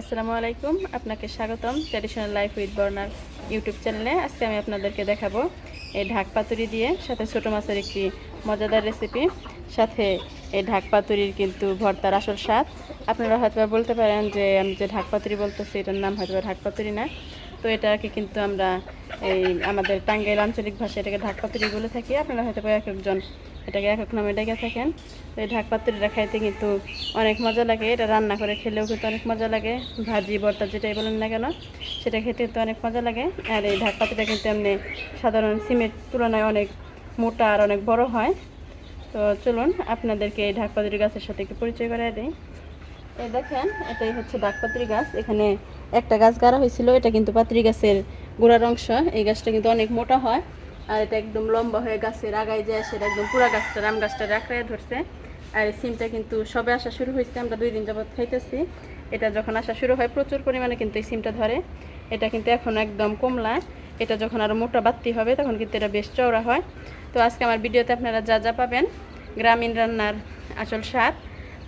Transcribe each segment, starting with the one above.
আসসালামু আলাইকুম, আপনাকে স্বাগতম ট্র্যাডিশনাল লাইফ উইথ বর্নার ইউটিউব চ্যানেলে আজকে আমি আপনাদেরকে দেখাবো এই ঢাক পাতুরি দিয়ে সাথে ছোটো মাছের একটি মজাদার রেসিপি সাথে এই ঢাক পাতুরির কিন্তু ভর্তার আসল স্বাদ। আপনারা হয়তো বলতে পারেন যে, আমি যে ঢাক পাতুরি বলতেছি, এটার নাম হয়তো বা ঢাক পাতুরি না। তো এটাকে কিন্তু আমরা এই আমাদের টাঙ্গাইল আঞ্চলিক ভাষায় এটাকে ঢাক পাতুরি বলে থাকি। আপনারা হয়তো এক একজন এটাকে এক এক নামে ডেকে থাকেন। তো এই ঢাক পাতুরিটা খাইতে কিন্তু অনেক মজা লাগে। এটা রান্না করে খেলেও কিন্তু অনেক মজা লাগে। ভাজি, ভর্তা যেটাই বলেন না কেন, সেটা খেতে কিন্তু অনেক মজা লাগে। আর এই ঢাক পাতুরিটা কিন্তু এমনি সাধারণ সিমের তুলনায় অনেক মোটা আর অনেক বড় হয়। তো চলুন আপনাদেরকে এই ঢাক পাতুরি গাছের সাথে একটু পরিচয় করে দিই। এই দেখেন, এটাই হচ্ছে ডাকপাত্রী গাছ। এখানে একটা গাছ গাড়া হয়েছিল, এটা কিন্তু পাত্রী গাছের গোড়ার অংশ। এই গাছটা কিন্তু অনেক মোটা হয়, আর এটা একদম লম্বা হয়ে গাছের আগায় যায়, সেটা একদম পুরা গাছটা, রাম গাছটা রাখড়ায় ধরছে। আর এই সিমটা কিন্তু সবে আসা শুরু হয়েছে, আমরা দুই দিন যাবত খাইতেছি। এটা যখন আসা শুরু হয়, প্রচুর পরিমাণে কিন্তু এই সিমটা ধরে। এটা কিন্তু এখন একদম কমলা। এটা যখন আরও মোটা বাত্তি হবে, তখন কিন্তু এটা বেশ চওড়া হয়। তো আজকে আমার ভিডিওতে আপনারা যা যা পাবেন, গ্রামীণ রান্নার আসল স্বাদ,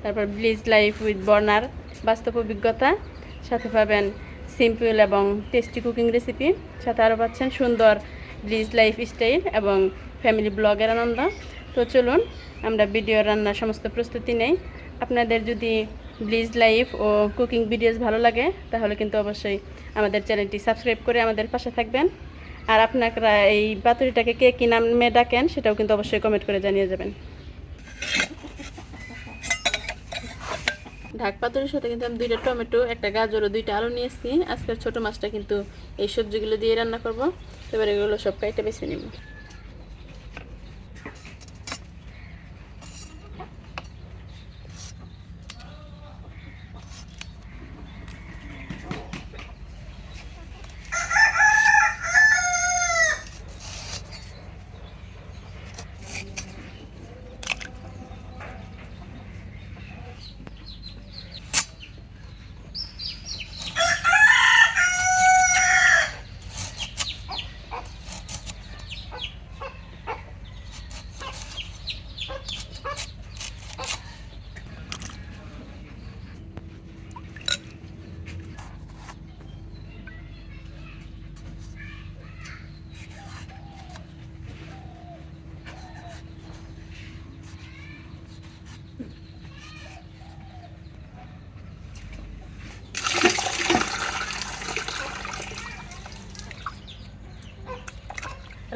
তারপর ব্লিজ লাইফ উইথ বর্নার বাস্তব অভিজ্ঞতা, সাথে পাবেন সিম্পল এবং টেস্টি কুকিং রেসিপি সাথে আরও পাচ্ছেন সুন্দর ব্লিজ লাইফ স্টাইল এবং ফ্যামিলি ব্লগের আনন্দ। তো চলুন, আমরা ভিডিও রান্নার সমস্ত প্রস্তুতি নেই। আপনাদের যদি ব্লিজ লাইফ ও কুকিং ভিডিওস ভালো লাগে, তাহলে কিন্তু অবশ্যই আমাদের চ্যানেলটি সাবস্ক্রাইব করে আমাদের পাশে থাকবেন। আর আপনারা এই পাতুরিটাকে কে কী নামে ডাকেন সেটাও কিন্তু অবশ্যই কমেন্ট করে জানিয়ে যাবেন। ঢাক পাতুরির সাথে কিন্তু আমি দুইটা টমেটো, একটা গাজর ও দুইটা আলু নিয়েছি। আজকের ছোট মাছটা কিন্তু এই সবজিগুলো দিয়ে রান্না করব। এবার এগুলো সব কাইটা বেছে নিব।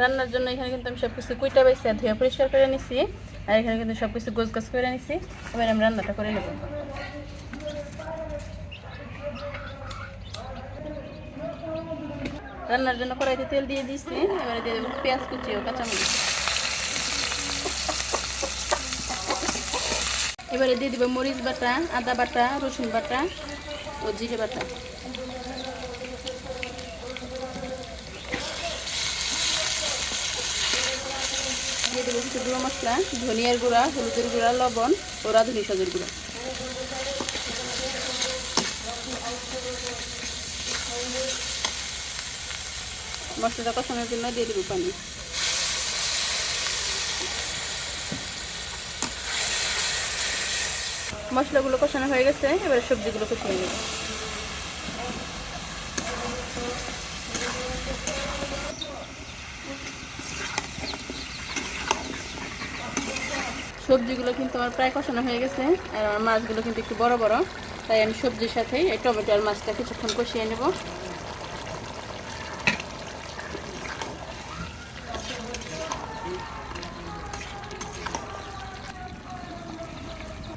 রান্নার জন্য এখানে কিন্তু আমি সব কিছু কুইটা বাইসে ধুয়ে পরিষ্কার করে নিছি, আর এখানে কিন্তু সব কিছু গোছ গোছ করে নিছি। এবার আমি রান্নাটা করে নেব। রান্নার জন্য কড়াইতে তেল দিয়ে দিয়েছি এবারে দিয়ে দেবো পেঁয়াজ কুচি ও কাঁচামরিচ। এবারে দিয়ে দিব মরিচ বাটা, আদা বাটা, রসুন বাটা ও জিরে বাটা। দিয়ে দেবো কিছু গুঁড়ো মশলা, ধনিয়ার গুঁড়া, হলুদের গুঁড়া, লবণ ও রাঁধুনি সাজের গুঁড়া। মশলাটা কষানোর জন্য দিয়ে দেবো পানি। মশলাগুলো কষানো হয়ে গেছে, এবারে সবজিগুলো কষিয়ে নেব। সবজিগুলো কিন্তু আমার প্রায় কষানো হয়ে গেছে, আর আমার মাছগুলো কিন্তু একটু বড় বড়। তাই আমি সবজির সাথেই এই টমেটো আর মাছটা কিছুক্ষণ কষিয়ে নেব।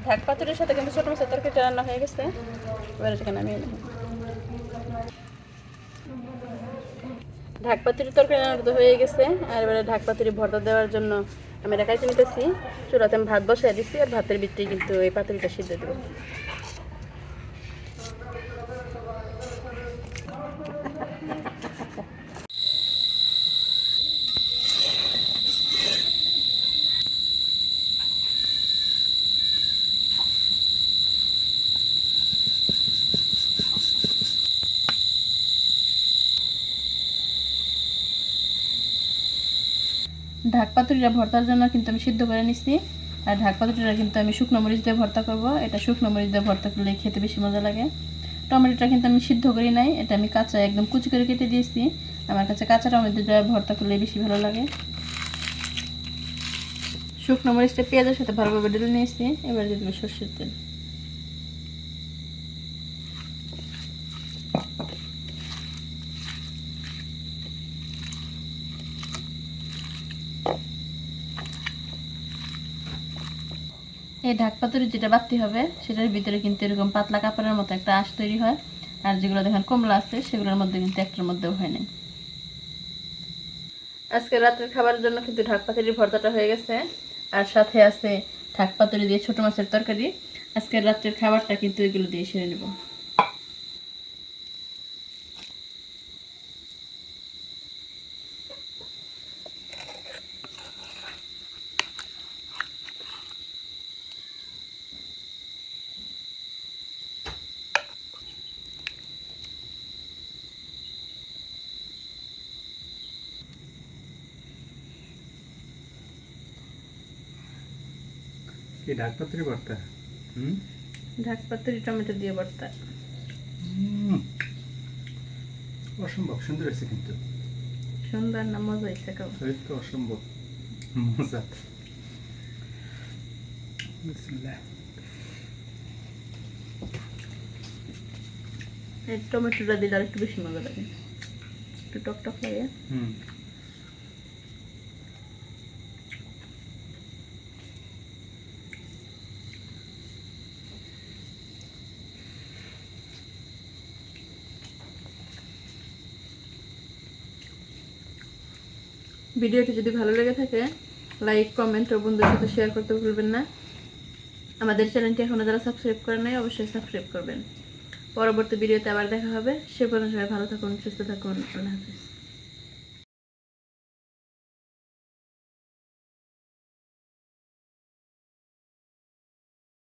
ঢাক পাতুরের সাথে কিন্তু ছোটো মাছের তরকারিটা রান্না হয়ে গেছে। এবার নামিয়ে নেব। ঢাক পাতুরির তরকারি রান্না হয়ে গেছে, আর এবারে ঢাক পাতুরি ভর্তা দেওয়ার জন্য আমি এটা কাইতে নিতেছি, চুলাতে আমি ভাত বসাই দিচ্ছি আর ভাতের ভিতরে কিন্তু এই পাতুরিটা সিদ্ধ দেবো ঢাক পাতুরিটা ভর্তার জন্য কিন্তু আমি সিদ্ধ করে নিচ্ছি আর ঢাক পাতুরিটা কিন্তু আমি শুকনো মরিচ দিয়ে ভর্তা করব। এটা শুকনো মরিচ দিয়ে ভর্তা করলে খেতে বেশি মজা লাগে। টমেটোটা কিন্তু আমি সিদ্ধ করি নাই। এটা আমি কাঁচা একদম কুচি করে কেটে দিয়েছি। আমার কাছে কাঁচা টমেটোটা ভর্তা করলে বেশি ভালো লাগে। শুকনো মরিচটা পেঁয়াজের সাথে ভালোভাবে ডেলে নিয়েছি। এবার দিয়ে দেবো সর্ষের তেল। এই ঢাক পাতুরি যেটা বাড়তি হবে, সেটার ভিতরে কিন্তু এরকম পাতলা কাপড়ের মতো একটা আঁশ তৈরি হয়। আর যেগুলো দেখেন কমলা আছে, সেগুলোর মধ্যে কিন্তু একটার মধ্যেও হয় নাই। আজকে রাতের খাবারের জন্য কিন্তু ঢাক পাতুরি ভর্তাটা হয়ে গেছে। আর সাথে আছে ঢাক পাতুরি দিয়ে ছোট মাছের তরকারি। আজকের রাত্রের খাবারটা কিন্তু এগুলো দিয়ে সেরে নেব। কি ঢাক পাত্রি ভর্তা হুম? ঢাক পাতুরি টমেটো দিয়ে ভর্তা হুম। অসম্ভব সুন্দর হয়েছে কিন্তু। সুন্দর না মজা হয়েছে শরীর তো অসম্ভব মজা। টমেটোটা দিলে আর একটু বেশি মজা লাগে। একটু টক টক লাগে। হুম। ভিডিওটি যদি ভালো লেগে থাকে লাইক কমেন্ট ও বন্ধুদের সাথে শেয়ার করতে ভুলবেন না। আমাদের চ্যানেলটি এখনও যারা সাবস্ক্রাইব করেন নাই, অবশ্যই সাবস্ক্রাইব করবেন। পরবর্তী ভিডিওতে আবার দেখা হবে। সে পর্যন্ত সবাই ভালো থাকুন, সুস্থ থাকুন। আল্লাহ হাফিজ।